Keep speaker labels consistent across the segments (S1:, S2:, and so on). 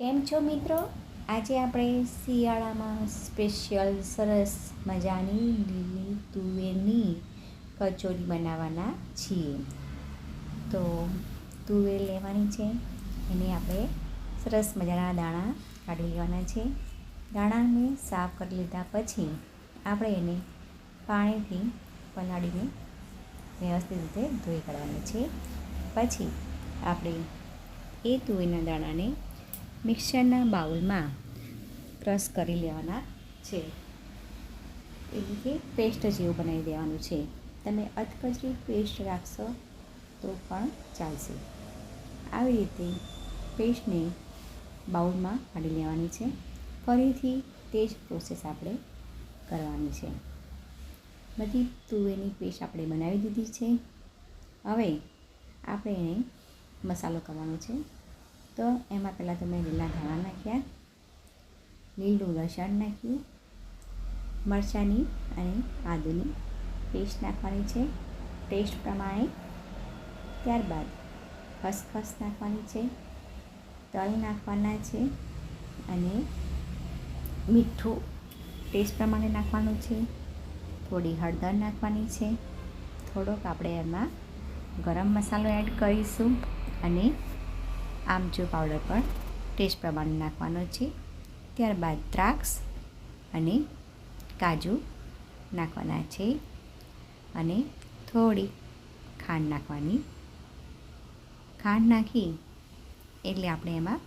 S1: કેમ છો મિત્રો? આજે આપણે શિયાળામાં સ્પેશિયલ સરસ મજાની લીલી તુવેરની કચોરી બનાવવાના છીએ. તો તુવેર લેવાની છે, એને આપણે સરસ મજાના દાણા કાઢી લેવાના છે. દાણાને સાફ કરી લીધા પછી આપણે એને પાણીથી પલાળીને વ્યવસ્થિત રીતે ધોઈ કાઢવાના છે. પછી આપણે એ તુવેરના દાણાને મિક્સરના બાઉલમાં ક્રશ કરી લેવાના છે. એટલે કે પેસ્ટ જેવું બનાવી દેવાનું છે. તમે અધકચરી પેસ્ટ રાખશો તો પણ ચાલશે. આવી રીતે પેસ્ટને બાઉલમાં કાઢી લેવાની છે. ફરીથી તે જ પ્રોસેસ આપણે કરવાની છે. બધી તુવેરની પેસ્ટ આપણે બનાવી દીધી છે. હવે આપણે એને મસાલો કરવાનો છે. તો એમાં પહેલાં તમે લીલા ધાણા નાખ્યા, લીલું લસણ નાખ્યું, મરચાંની અને આદુની પેસ્ટ નાખવાની છે. ટેસ્ટ પ્રમાણે ત્યારબાદ ખસખસ નાખવાની છે, તલ નાખવાના છે અને મીઠું ટેસ્ટ પ્રમાણે નાખવાનું છે. થોડી હળદર નાખવાની છે. થોડોક આપણે એમાં ગરમ મસાલો એડ કરીશું અને આમચૂર પાવડર પણ ટેસ્ટ પ્રમાણે નાખવાનો છે. ત્યારબાદ દ્રાક્ષ અને કાજુ નાખવાના છે અને થોડી ખાંડ નાખવાની. ખાંડ નાખી એટલે આપણે એમાં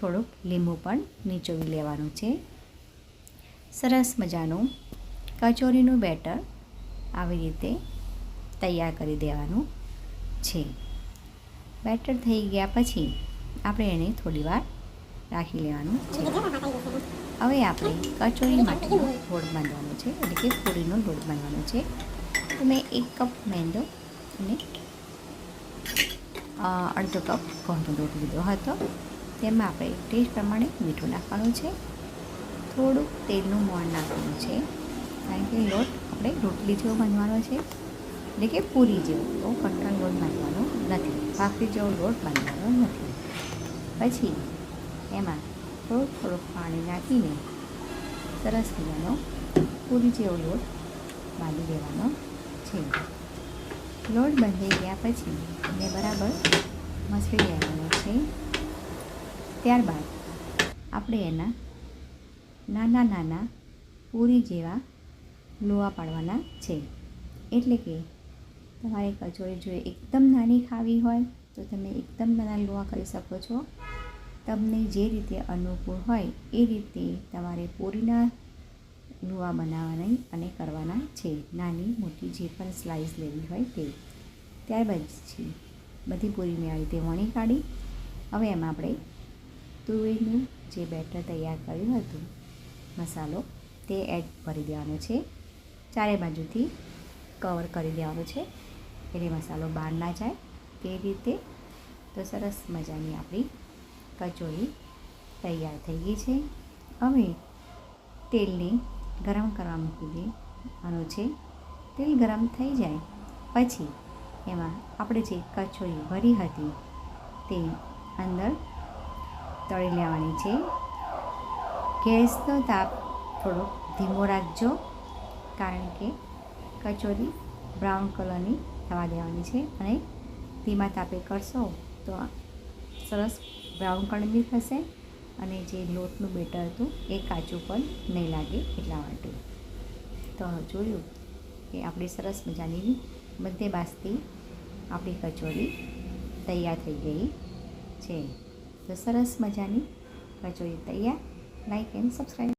S1: થોડુંક લીંબુ પણ નીચોવી લેવાનું છે. સરસ મજાનું કચોરીનું બેટર આવી રીતે તૈયાર કરી દેવાનું છે. બેટર થઈ ગયા પછી આપણે એને થોડી વાર રાખી લેવાનું છે. હવે આપણે કચોરી માટેનો લોટ બાંધવાનો છે એટલે કે પૂરીનો લોટ બાંધવાનો છે. તો મેં એક કપ મેંદો અને અડધો કપ ઘઉંનો લોટ લીધો હતો. તેમાં આપણે ટેસ્ટ પ્રમાણે મીઠું નાખવાનું છે. થોડુંક તેલનું મોણ નાખવાનું છે કારણ કે લોટ આપણે રોટલી જેવો બાંધવાનો છે એટલે કે પૂરી જેવો તો કટણ લોટ બાંધવાનો નથી. ભાખરી જેવો લોટ બાંધવાનો નથી. પછી એમાં થોડુંક થોડુંક પાણી નાખીને સરસ મજાનો પૂરી જેવો લોટ બાંધી દેવાનો છે. લોટ બાંધી ગયા પછી એને બરાબર મસળી લેવાનો છે. ત્યારબાદ આપણે એના નાના નાના પૂરી જેવા લોવા પાડવાના છે. એટલે કે તમારે કચોરી જોઈએ એકદમ નાની ખાવી હોય તો તમે એકદમ નાના લોવા કરી શકો છો. તમને જે રીતે અનુકૂળ હોય એ રીતે તમારે પૂરીના લુવા બનાવવાની અને કરવાના છે. નાની, મોટી જે પણ સ્લાઇસ લેવી હોય તે. ત્યારબાદ છે, બધી પૂરી મેં આ રીતે વણી કાઢી. હવે એમાં આપણે તુવેરનું જે બેટર તૈયાર કર્યું હતું, મસાલો, તે એડ કરી દેવાનો છે. ચારે બાજુથી કવર કરી દેવાનો છે. એટલે મસાલો બહાર ના જાય. તે રીતે તો સરસ મજાની આપણી કચોરી તૈયાર થઈ ગઈ છે. હવે તેલને ગરમ કરવા મૂકી દેવાનું છે. તેલ ગરમ થઈ જાય પછી એમાં આપણે જે કચોરી ભરી હતી તે અંદર તળી લેવાની છે. ગેસનો તાપ થોડો ધીમો રાખજો કારણ કે કચોરી બ્રાઉન કલરની થવા દેવાની છે અને ધીમા તાપે કરશો તો સરસ બ્રાઉન કલરની થશે અને જે લોટનું બેટર હતું એ કાચું પણ નહીં લાગે એટલા માટે. તો જોયું કે આપણી સરસ મજાની બધે બાસથી આપણી કચોરી તૈયાર થઈ ગઈ છે. તો સરસ મજાની કચોરી તૈયાર. Like and subscribe